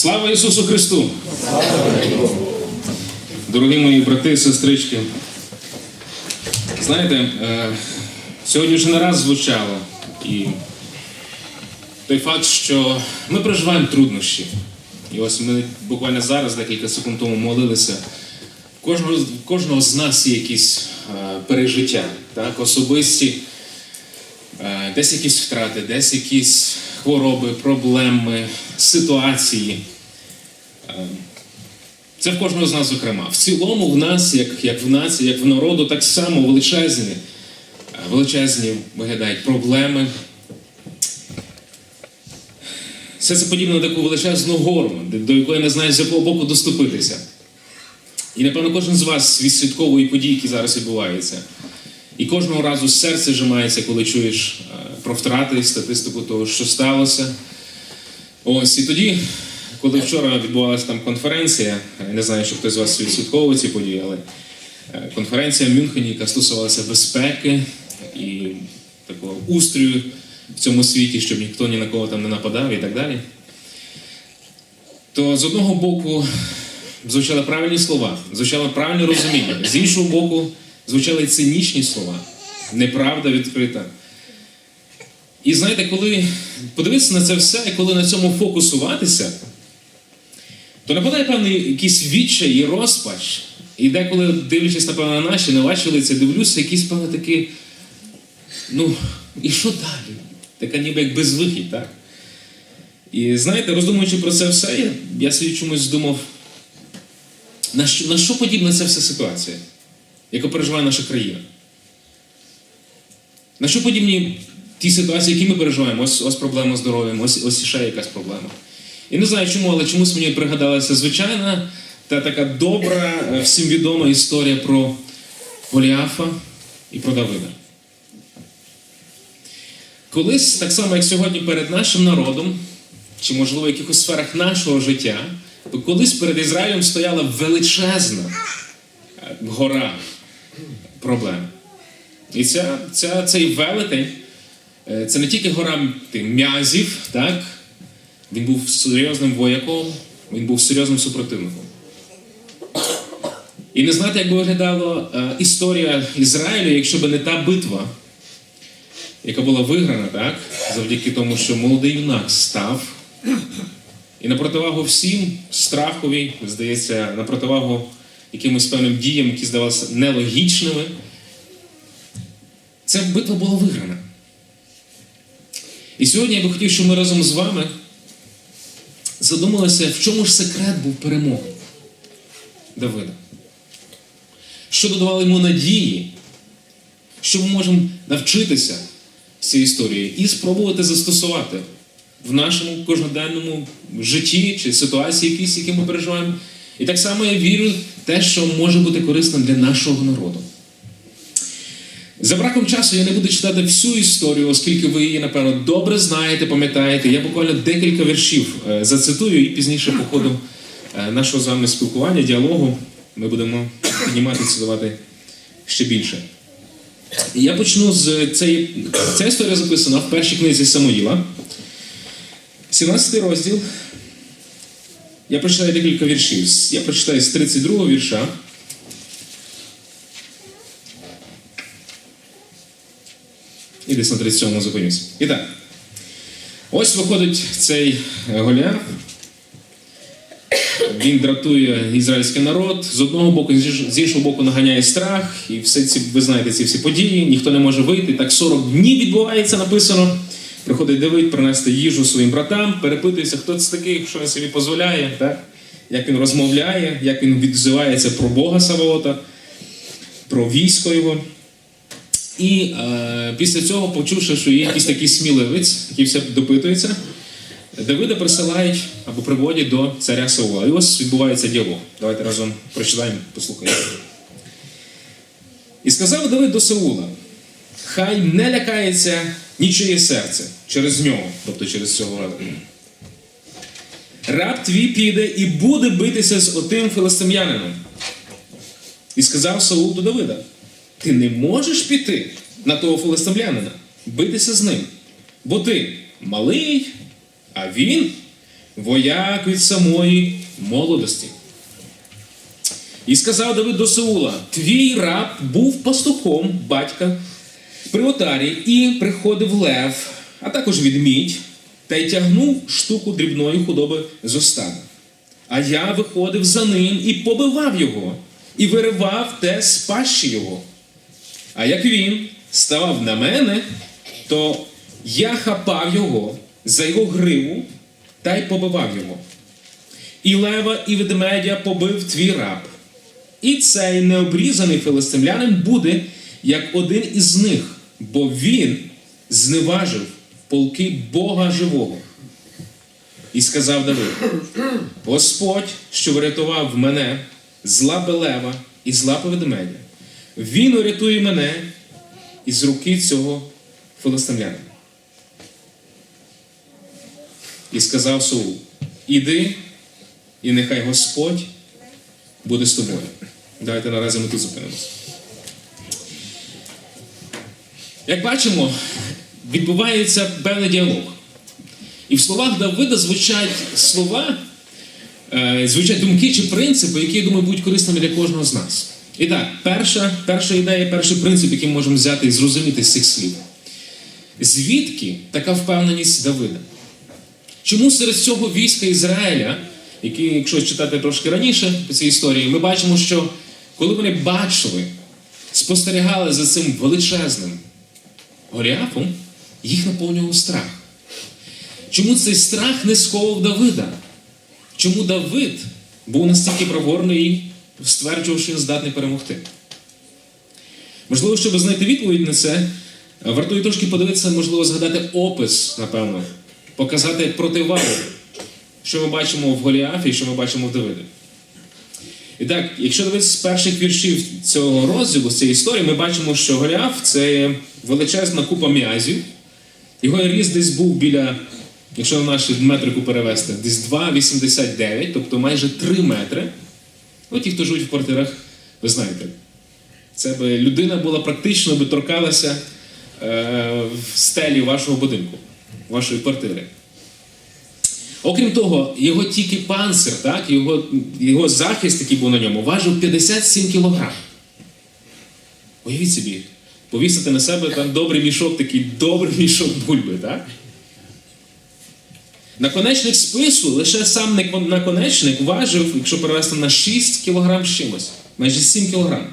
Слава Ісусу Христу! Дорогі мої брати і сестрички, знаєте, е, сьогодні вже не раз звучало і той факт, що ми переживаємо труднощі. І ось ми буквально зараз, декілька секунд тому, молилися. Кожного, кожного з нас є якісь е, пережиття, так, особисті, е, десь якісь втрати, десь якісь хвороби, проблеми, ситуації. Е, Це в кожного з нас зокрема. В цілому в нас, як, як в нації, як в народу, так само величезні, е, величезні виглядають проблеми. Все це подібно на таку величезну гору, до якої не знаєш, з якого боку доступитися. І напевно кожен з вас відслідковує події, які зараз відбуваються. І кожного разу серце зжимається, коли чуєш про втрати, статистику того, що сталося. Ось і тоді, коли вчора відбувалася там конференція, я не знаю, чи хтось з вас відслідковував ці події, але е, конференція в Мюнхені, яка стосувалася безпеки і такого устрою в цьому світі, щоб ніхто ні на кого там не нападав і так далі. То з одного боку звучали правильні слова, звучало правильне розуміння, з іншого боку, звучали цинічні слова, неправда відкрита. І знаєте, коли подивитися на це все, і коли на цьому фокусуватися, то нападає певний якийсь відчай і розпач. І деколи, дивлячись, напевно, на наші, на ваші лиця, дивлюся, якісь певно такі, ну, і що далі? Така ніби як безвихідь, так? І знаєте, роздумуючи про це все, я, я собі чомусь думав, на що, на що подібна ця вся ситуація, яку переживає наша країна? На що подібні ті ситуації, які ми переживаємо? Ось, ось проблема здоров'ям, ось, ось ще якась проблема. І не знаю чому, але чомусь мені пригадалася звичайна та така добра, е, всім відома історія про Голіафа і про Давида. Колись, так само як сьогодні перед нашим народом, чи, можливо, в якихось сферах нашого життя, то колись перед Ізраїлем стояла величезна е, гора проблем. І ця, ця, цей велетень це не тільки гора м'язів, так? він був серйозним вояком, він був серйозним супротивником. І не знати, як би виглядала е, історія Ізраїлю, якщо б не та битва, яка була виграна, так? завдяки тому, що молодий юнак став. І на противагу всім страхові, здається, на противагу якимось певним діям, які здавалися нелогічними, ця битва була виграна. І сьогодні я би хотів, щоб ми разом з вами задумалися, в чому ж секрет був перемоги Давида. Що додавало йому надії, що ми можемо навчитися з цієї історії і спробувати застосувати в нашому кожноденному житті чи ситуації, якісь, які ми переживаємо. І так само я вірю в те, що може бути корисним для нашого народу. За браком часу я не буду читати всю історію, оскільки ви її, напевно, добре знаєте, пам'ятаєте. Я буквально декілька віршів е, зацитую, і пізніше, по ходу е, нашого з вами спілкування, діалогу, ми будемо піднімати цитувати ще більше. Я почну з цієї. Ця історія записана в першій книзі Самуїла, 17 розділ. Я прочитаю декілька віршів. Я прочитаю з 32 вірша. І десь на 37 зупинюсь. І так. Ось виходить цей Голіаф. Він дратує ізраїльський народ. З одного боку, з іншого боку, наганяє страх, і все ці, ви знаєте ці всі події, ніхто не може вийти. Так 40 днів відбувається, написано. Приходить Давид принести їжу своїм братам, перепитується, хто це такий, що він собі дозволяє, так? як він розмовляє, як він відзивається про Бога Саваота, про військо його. І е, після цього, почувши, що є якийсь такий сміливець, який все допитується, Давида присилають або приводять до царя Саула. І ось відбувається діалог. Давайте разом прочитаємо, послухаємо. І сказав Давид до Саула: хай не лякається нічиє серце через нього, тобто через цього раду. Раб твій піде і буде битися з отим филистим'янином. І сказав Саул до Давида: Ти не можеш піти на того филистимлянина, битися з ним, бо ти малий, а він вояк від самої молодості. І сказав Давид до Саула: Твій раб був пастухом батька при отарі, і приходив лев, а також відмідь, та й тягнув штуку дрібної худоби з остада. А я виходив за ним і побивав його, і виривав те з пащі його. А як він ставав на мене, то я хапав його за його гриву та й побивав його. І лева, і ведмедя побив твій раб. І цей необрізаний филистимлянин буде як один із них, бо він зневажив полки Бога живого. І сказав Давид: Господь, що врятував мене з лапи лева і з лапи ведмедя, він урятує мене із руки цього филистимлянина. І сказав Саул: Іди, і нехай Господь буде з тобою. Давайте наразі ми тут зупинимося. Як бачимо, відбувається певний діалог. І в словах Давида звучать слова, е, звучать думки чи принципи, які, я думаю, будуть корисними для кожного з нас. І так, перша, перша ідея, перший принцип, який ми можемо взяти і зрозуміти з цих слів. Звідки така впевненість Давида? Чому серед цього війська Ізраїля, які, якщо читати трошки раніше по цій історії, ми бачимо, що коли вони бачили, спостерігали за цим величезним Голіафом, їх наповнював страх. Чому цей страх не сковував Давида? Чому Давид був настільки проворний стверджував, що він здатний перемогти? Можливо, щоб знайти відповідь на це, варто трошки подивитися, можливо, згадати опис, напевно, показати противагу, що ми бачимо в Голіафі і що ми бачимо в Давиді. І так, якщо дивитися з перших віршів цього розділу, з цієї історії, ми бачимо, що Голіаф це величезна купа м'язів. Його ріст десь був біля, якщо на нашу метрику перевести, десь 2,89, тобто майже 3 метри. Ну, ті, хто живуть в квартирах, ви знаєте, це би людина була практично би торкалася е, в стелі вашого будинку, вашої квартири. Окрім того, його тільки панцир, так, його, його захист, який був на ньому, важив 57 кілограм. Уявіть собі, повісити на себе там добрий мішок, такий добрий мішок бульби, так? Наконечник спису, лише сам наконечник важив, якщо перевести на 6 кілограм з чимось, майже 7 кілограм.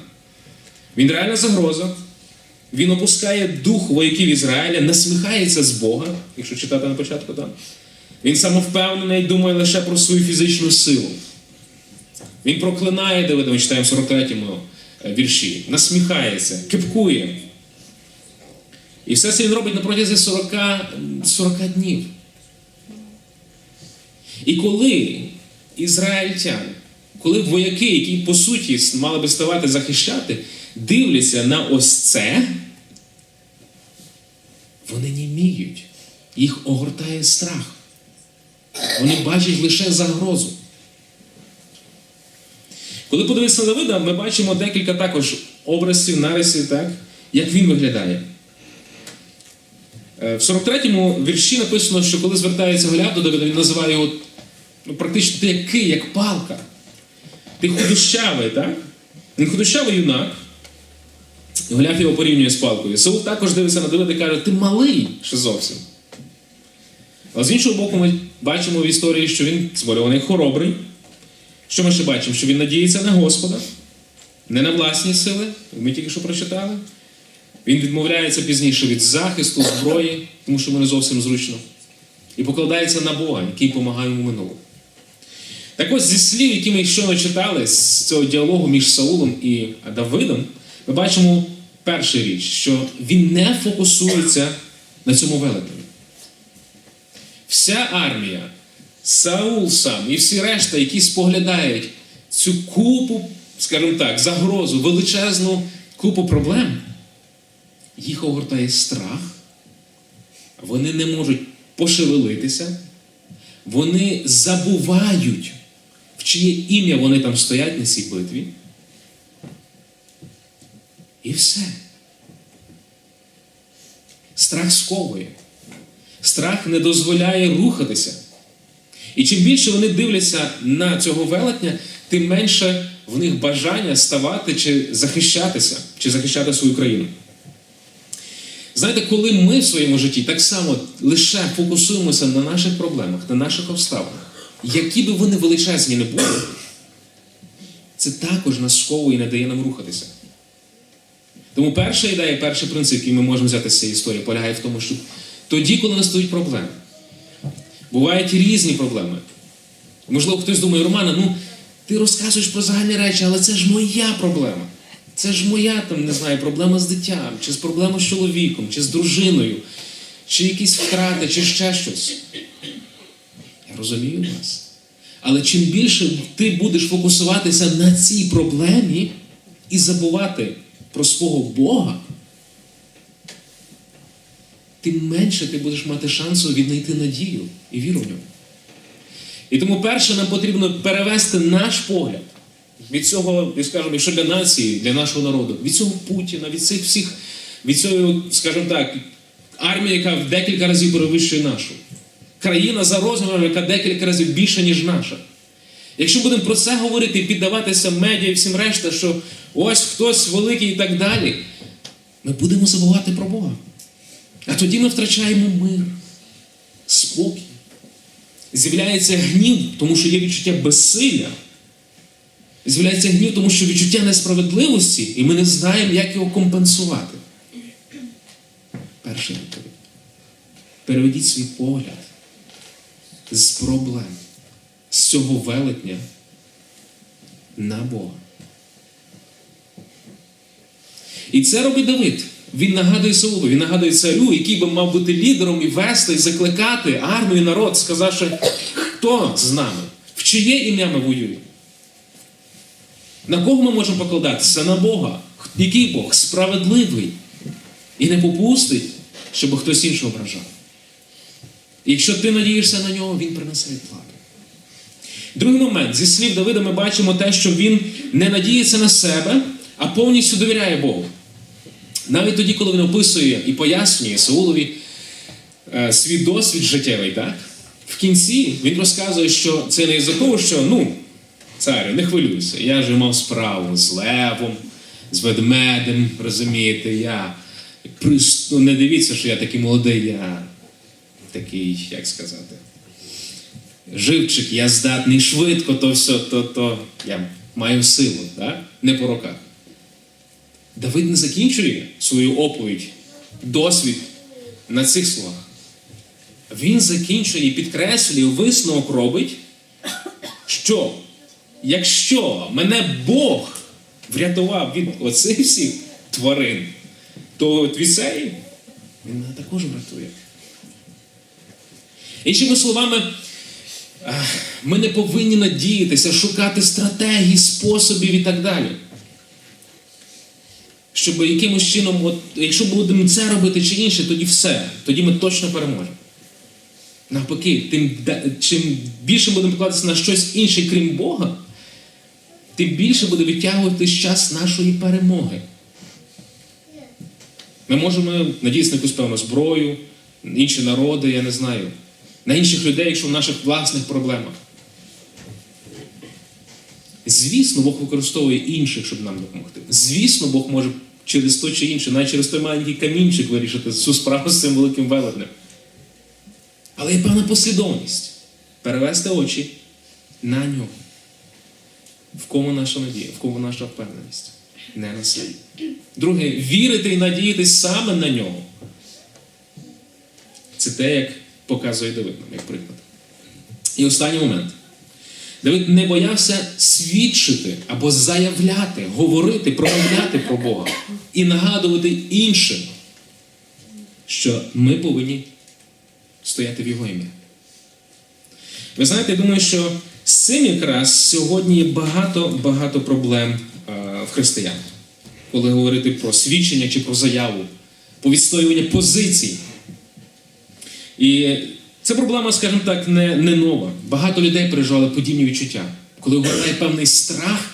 Він реальна загроза. Він опускає дух вояків Ізраїля, насміхається з Бога, якщо читати на початку там. Він самовпевнений думає лише про свою фізичну силу. Він проклинає Давида, ми читаємо в 43-му вірші, насміхається, кипкує. І все це він робить на протязі 40, 40 днів. І коли ізраїльтяни, коли вояки, які по суті мали би ставати захищати, дивляться на ось це, вони не вміють. Їх огортає страх. Вони бачать лише загрозу. Коли подивитися на Давида, ми бачимо декілька також образів, нарисів, так, як він виглядає. Е, В 43-му вірші написано, що коли звертається Голіаф до Давида, він називає його ну, практично ти як кий, як палка. Ти худощавий, так? Він худощавий юнак. Голіаф його порівнює з палкою. Саул також дивиться на Давида і каже, ти малий ще зовсім. Але з іншого боку, ми бачимо в історії, що він зборований хоробрий. Що ми ще бачимо? Що він надіється на Господа, не на власні сили. Ми тільки що прочитали. Він відмовляється пізніше від захисту, зброї, тому що йому зовсім зручно. І покладається на Бога, який допомагає йому минуло. Так ось зі слів, які ми щойно читали, з цього діалогу між Саулом і Давидом, ми бачимо першу річ, що він не фокусується на цьому велетні. Вся армія, Саул сам і всі решта, які споглядають цю купу, скажімо так, загрозу, величезну купу проблем, їх огортає страх, вони не можуть пошевелитися, вони забувають, чиє ім'я вони там стоять на цій битві. І все. Страх сковує. Страх не дозволяє рухатися. І чим більше вони дивляться на цього велетня, тим менше в них бажання ставати чи захищатися, чи захищати свою країну. Знаєте, коли ми в своєму житті так само лише фокусуємося на наших проблемах, на наших обставинах, які би вони величезні не були, це також нас сковує і не дає нам рухатися. Тому перша ідея, перший принцип, який ми можемо взяти з цієї історії, полягає в тому, що тоді, коли настають проблеми, бувають різні проблеми. Можливо, хтось думає, Романа, ну ти розказуєш про загальні речі, але це ж моя проблема. Це ж моя там, не знаю, проблема з дитям, чи з проблемою з чоловіком, чи з дружиною, чи якісь втрати, чи ще щось. Розумію вас. Але чим більше ти будеш фокусуватися на цій проблемі і забувати про свого Бога, тим менше ти будеш мати шансу віднайти надію і віру в нього. І тому перше нам потрібно перевести наш погляд від цього, скажімо, якщо для нації, для нашого народу, від цього Путіна, від цих всіх, від цього, скажімо так, армії, яка в декілька разів перевищує нашу. Країна за розміром, яка декілька разів більша, ніж наша. Якщо будемо про це говорити і піддаватися медіа і всім решта, що ось хтось великий і так далі, ми будемо забувати про Бога. А тоді ми втрачаємо мир, спокій. З'являється гнів, тому що є відчуття безсилля. З'являється гнів, тому що відчуття несправедливості, і ми не знаємо, як його компенсувати. Перший відповідь. Переведіть свій погляд з проблем, з цього велетня на Бога. І це робить Давид. Він нагадує Саулу, він нагадує царю, який би мав бути лідером і вести, і закликати армію, народ, сказавши, хто з нами, в чиє ім'я ми воюємо. На кого ми можемо покладатися? На Бога. Який Бог? Справедливий. І не попустить, щоб хтось іншого ображав. Якщо ти надієшся на нього, він принесе відплату. Другий момент, зі слів Давида, ми бачимо те, що він не надіється на себе, а повністю довіряє Богу. Навіть тоді, коли він описує і пояснює Саулові е, свій досвід життєвий, так? в кінці він розказує, що це не із-за того, що ну, царю, не хвилюйся, я вже мав справу з левом, з ведмедем, розумієте, я ну, не дивіться, що я такий молодий, я такий, як сказати, живчик, я здатний швидко, то все, то, то я маю силу, так? не по руках. Давид не закінчує свою оповідь, досвід на цих словах. Він закінчує і підкреслює, висновок робить, що якщо мене Бог врятував від оцих всіх тварин, то від він мене також врятує. Іншими словами, ми не повинні надіятися, шукати стратегії, способів і так далі. Щоб якимось чином, от, якщо будемо це робити чи інше, тоді все, тоді ми точно переможемо. Навпаки, тим, чим більше будемо покладатися на щось інше, крім Бога, тим більше буде відтягувати час нашої перемоги. Ми можемо надіятися на якусь певну зброю, інші народи, я не знаю, на інших людей, якщо в наших власних проблемах. Звісно, Бог використовує інших, щоб нам допомогти. Звісно, Бог може через то чи інше, навіть через той маленький камінчик вирішити цю справу з цим великим велетнем. Але є певна послідовність перевести очі на нього. В кому наша надія, в кому наша впевненість? Не на себе. Друге, вірити і надіятись саме на нього. Це те, як показує Давид нам, як приклад. І останній момент. Давид не боявся свідчити або заявляти, говорити, промовляти про Бога і нагадувати іншим, що ми повинні стояти в Його ім'я. Ви знаєте, я думаю, що з цим якраз сьогодні є багато-багато проблем е, в християн, коли говорити про свідчення чи про заяву, по відстоювання позицій. І ця проблема, скажімо так, не, не нова. Багато людей переживали подібні відчуття, коли виникає певний страх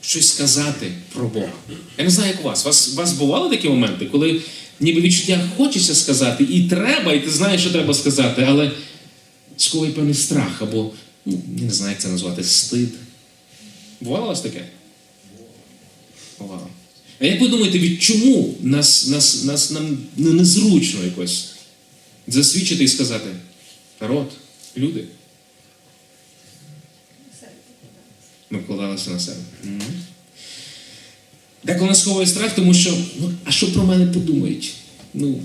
щось сказати про Бога. Я не знаю, як у вас. Вас, у вас бували такі моменти, коли ніби відчуття хочеться сказати, і треба, і ти знаєш, що треба сказати, але сковує певний страх або, ну, не знаю, як це назвати, стид. Бувало у вас таке? Бувало. А як ви думаєте, від чому нас, нас, нас нам незручно якось засвідчити і сказати? Народ, люди. Ми вкладалися на себе. Мгм. Деколи нас сховує страх, тому що ну, а що про мене подумають? Ну,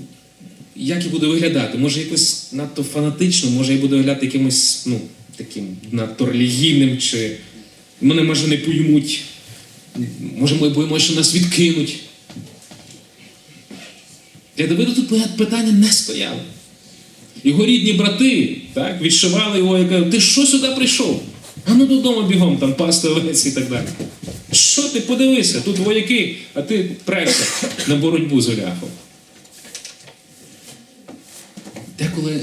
як я буду виглядати? Може, якось надто фанатично, може я буду виглядати якимось ну, таким надто релігійним, чи мене може не поймуть. Може, ми боїмося, що нас відкинуть. Для Давида тут питання не стояло. Його рідні брати так, відшивали його і кажуть, ти що сюди прийшов? А ну додому бігом, там пасти овець і так далі. Що ти подивися, тут вояки, а ти прешся на боротьбу з Голіафом. Деколи,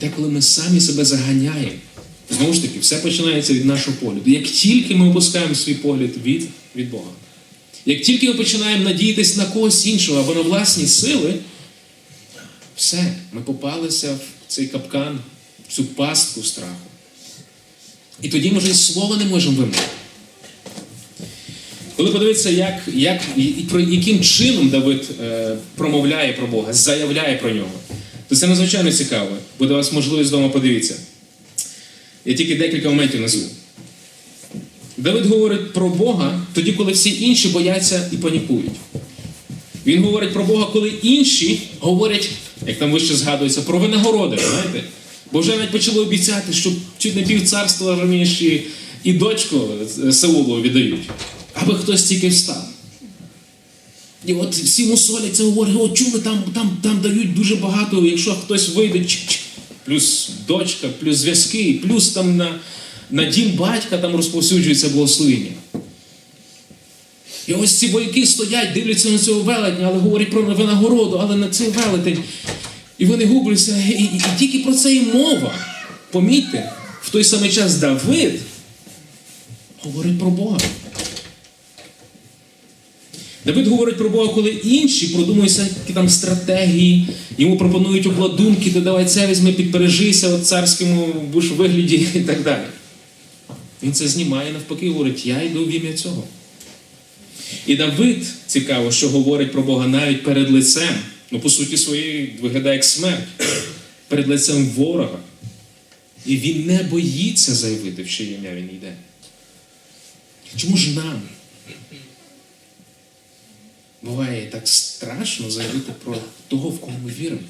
деколи ми самі себе заганяємо. Знову ж таки, все починається від нашого погляду. Як тільки ми опускаємо свій погляд від, від Бога, як тільки ми починаємо надіятися на когось іншого або на власні сили, все, ми попалися в цей капкан, в цю пастку страху. І тоді, може, і слова не можемо вимовити. Коли подивитися, як, як, про яким чином Давид е, промовляє про Бога, заявляє про нього, то це надзвичайно цікаво. Буде у вас можливість вдома подивитися. Я тільки декілька моментів назву. Давид говорить про Бога тоді, коли всі інші бояться і панікують. Він говорить про Бога, коли інші говорять, як там вище згадується, про винагороди, знаєте? Бо вже навіть почали обіцяти, що чуть не пів царства розумієш, і, дочку Саулу віддають, аби хтось тільки встав. І от всі мусолять це говорять, о, чули, там, там, там дають дуже багато, якщо хтось вийде, плюс дочка, плюс зв'язки, плюс там на, на дім батька там розповсюджується благословення. І ось ці вояки стоять, дивляться на цього велетня, але говорять про винагороду, але на цей велетень. І вони губляться. І, і, і тільки про це і мова. Помітьте, в той самий час Давид говорить про Бога. Давид говорить про Бога, коли інші продумують всякі там стратегії, йому пропонують обладунки, ти давай це візьми, підпережися от царському будеш вигляді і так далі. Він це знімає навпаки, говорить, я йду в ім'я цього. І Давид, цікаво, що говорить про Бога навіть перед лицем, ну, по суті, своєї виглядає як смерть, перед лицем ворога. І він не боїться заявити, в чиє ім'я він йде. Чому ж нам? Буває так страшно заявити про того, в кого ми віримо.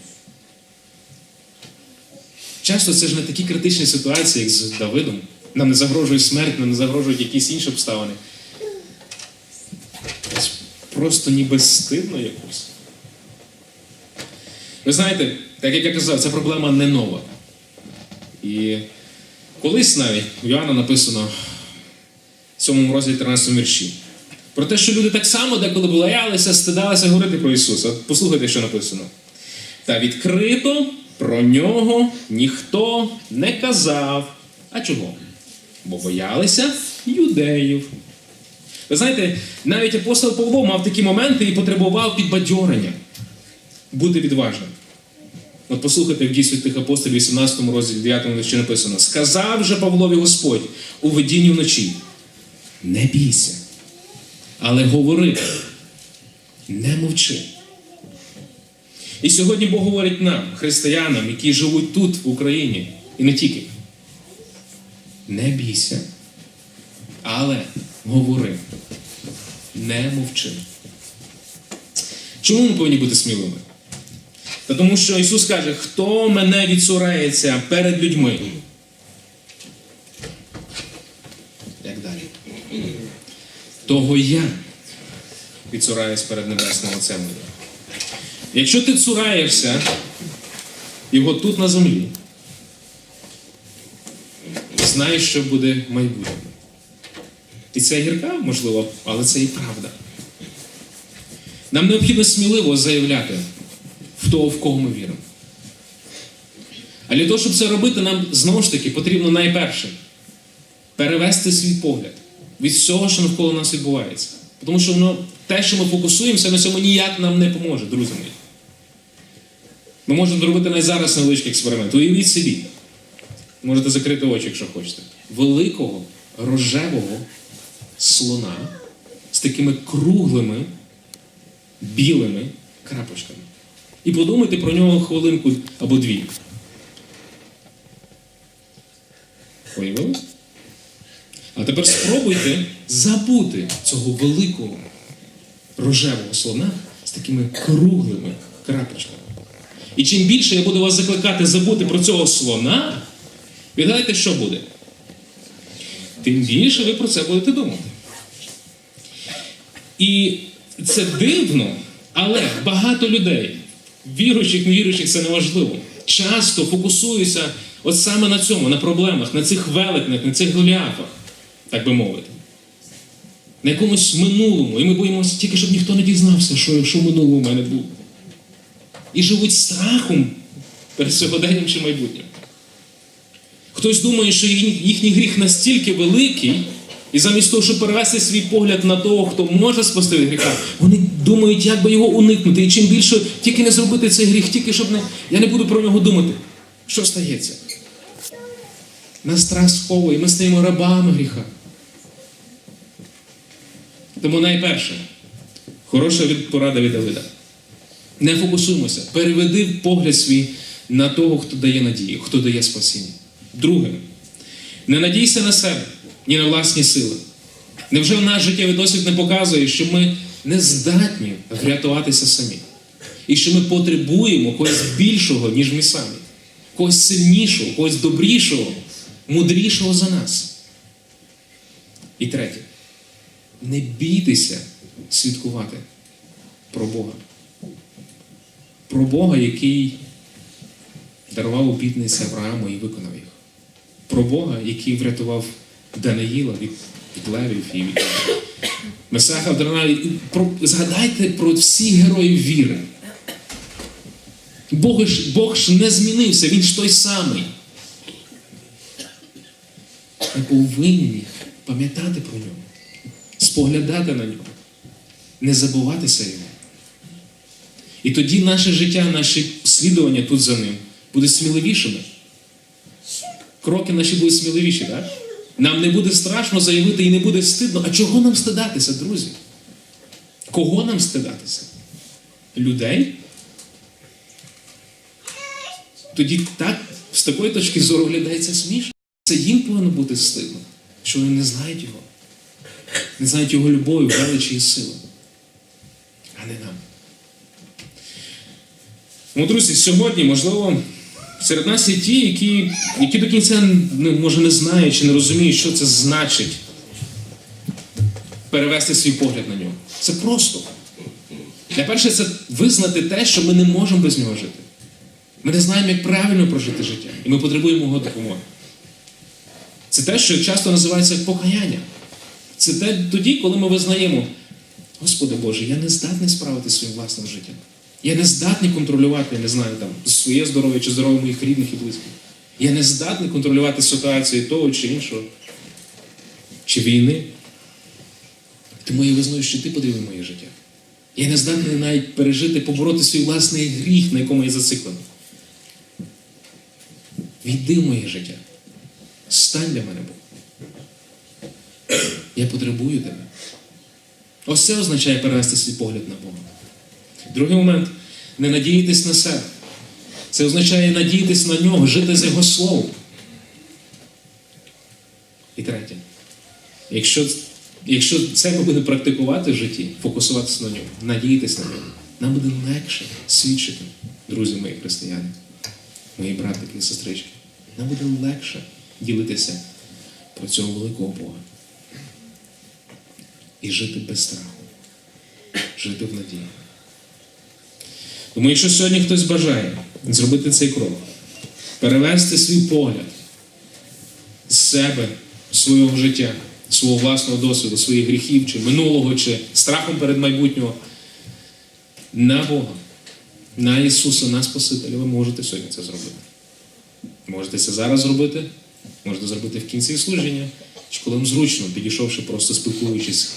Часто це ж не такі критичні ситуації, як з Давидом. Нам не загрожує смерть, нам не загрожують якісь інші обставини. Просто ніби стидно якось. Ви знаєте, так як я казав, ця проблема не нова. І колись навіть у Йоанна написано в 7 розділі 13 вірші. Про те, що люди так само деколи боялися, стидалися говорити про Ісуса. Послухайте, що написано. Та відкрито про нього ніхто не казав. А чого? Бо боялися юдеїв. Ви знаєте, навіть апостол Павло мав такі моменти і потребував підбадьорення, бути відважним. От послухайте в дій святих апостолів, 18 розділі 9 вірші написано: Сказав же Павлові Господь у видінні вночі: Не бійся, але говори, не мовчи. І сьогодні Бог говорить нам, християнам, які живуть тут, в Україні, і не тільки. Не бійся, але говори, не мовчи. Чому ми повинні бути сміливими? Та тому що Ісус каже, хто мене відсурається перед людьми. Як далі? Того я відсураюсь перед Небесним Отцем. Якщо ти цураєшся його тут на землі, знаєш, що буде майбутнє. І це гірка, можливо, але це і правда. Нам необхідно сміливо заявляти в того, в кого ми віримо. А для того, щоб це робити, нам знову ж таки потрібно найперше перевести свій погляд від всього, що навколо нас відбувається. Тому що воно, те, що ми фокусуємося, на цьому ніяк нам не поможе, друзі мої. Ми можемо зробити навіть зараз невеличкий експеримент. Уявіть собі, можете закрити очі, якщо хочете, великого рожевого слона з такими круглими білими крапочками. І подумайте про нього хвилинку або дві. Уявили? А тепер спробуйте забути цього великого рожевого слона з такими круглими крапочками. І чим більше я буду вас закликати забути про цього слона, відгадайте, що буде? Тим більше ви про це будете думати. І це дивно, але багато людей, віруючих, невіруючих, це неважливо. Часто фокусуються от саме на цьому, на проблемах, на цих велетнях, на цих голіафах, так би мовити. На якомусь минулому. І ми боїмося тільки, щоб ніхто не дізнався, що, що в минулому мене було. І живуть страхом перед сьогоденням чи майбутнім. Хтось думає, що їхній гріх настільки великий, і замість того, щоб перевести свій погляд на того, хто може спасти від гріха, вони думають, як би його уникнути. І чим більше тільки не зробити цей гріх, тільки щоб не. Я не буду про нього думати. Що стається? Нас страх сховує, ми стаємо рабами гріха. Тому найперше, хороша порада від Давида. Не фокусуймося, переведи погляд свій на того, хто дає надію, хто дає спасіння. Друге, не надійся на себе, ні на власні сили. Невже наш життєвий досвід не показує, що ми не здатні врятуватися самі? І що ми потребуємо когось більшого, ніж ми самі, когось сильнішого, когось добрішого, мудрішого за нас. І третє, не бійтеся свідкувати про Бога. Про Бога, який дарував обітниці Аврааму і виконав. Про Бога, який врятував Даниїла від, від левів і від Месаха. Про, згадайте про всіх героїв віри. Бог ж, Бог ж не змінився, він ж той самий. Ми повинні пам'ятати про нього, споглядати на нього, не забуватися його. І тоді наше життя, наші слідування тут за ним будуть сміливішими. Кроки наші будуть сміливіші, так? Нам не буде страшно заявити і не буде стидно. А чого нам стидатися, друзі? Кого нам стидатися? Людей? Тоді так, з такої точки зору глядається смішно. Це їм повинно бути стидно, що вони не знають його, не знають його любові, величі і сили, а не нам. Ну, друзі, сьогодні, можливо, серед нас є ті, які, які до кінця може не знають чи не розуміють, що це значить перевести свій погляд на нього. Це просто. Для перше, це визнати те, що ми не можемо без нього жити. Ми не знаємо, як правильно прожити життя, і ми потребуємо його допомоги. Це те, що часто називається покаяння. Це те тоді, коли ми визнаємо, Господи Боже, я не здатний справити своїм власним життям. Я не здатний контролювати, я не знаю, там, своє здоров'я чи здоров'я моїх рідних і близьких. Я не здатний контролювати ситуацію того чи іншого, чи війни. Тому я визнаю, що ти потрібен моє життя. Я не здатний навіть пережити, побороти свій власний гріх, на якому я зациклений. Війди в моє життя. Стань для мене Бог. Я потребую тебе. Ось це означає перевести свій погляд на Бога. Другий момент не надіятись на себе. Це означає надіятись на нього, жити за Його словом. І третє. Якщо, якщо це ми будемо практикувати в житті, фокусуватися на ньому, надіятись на нього, нам буде легше свідчити, друзі мої християни, мої братики і сестрички. Нам буде легше ділитися про цього великого Бога. І жити без страху, жити в надії. Тому якщо сьогодні хтось бажає зробити цей крок, перевести свій погляд з себе, свого життя, свого власного досвіду, своїх гріхів, чи минулого, чи страхом перед майбутнього, на Бога, на Ісуса, на Спасителя, ви можете сьогодні це зробити. Можете це зараз зробити, можете зробити в кінці служіння, чи коли вам зручно, підійшовши, просто спілкуючись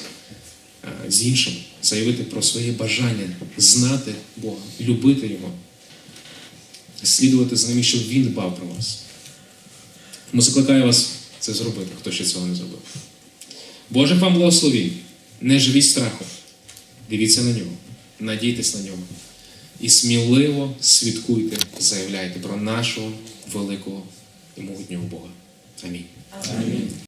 з іншим, заявити про своє бажання знати Бога, любити Його, слідувати за ним, щоб Він дбав про вас. Тому закликаю вас це зробити, хто ще цього не зробив. Божих вам благословінь. Не живіть страхом. Дивіться на нього, надійтесь на нього. І сміливо свідкуйте, заявляйте про нашого великого і могутнього Бога. Амінь.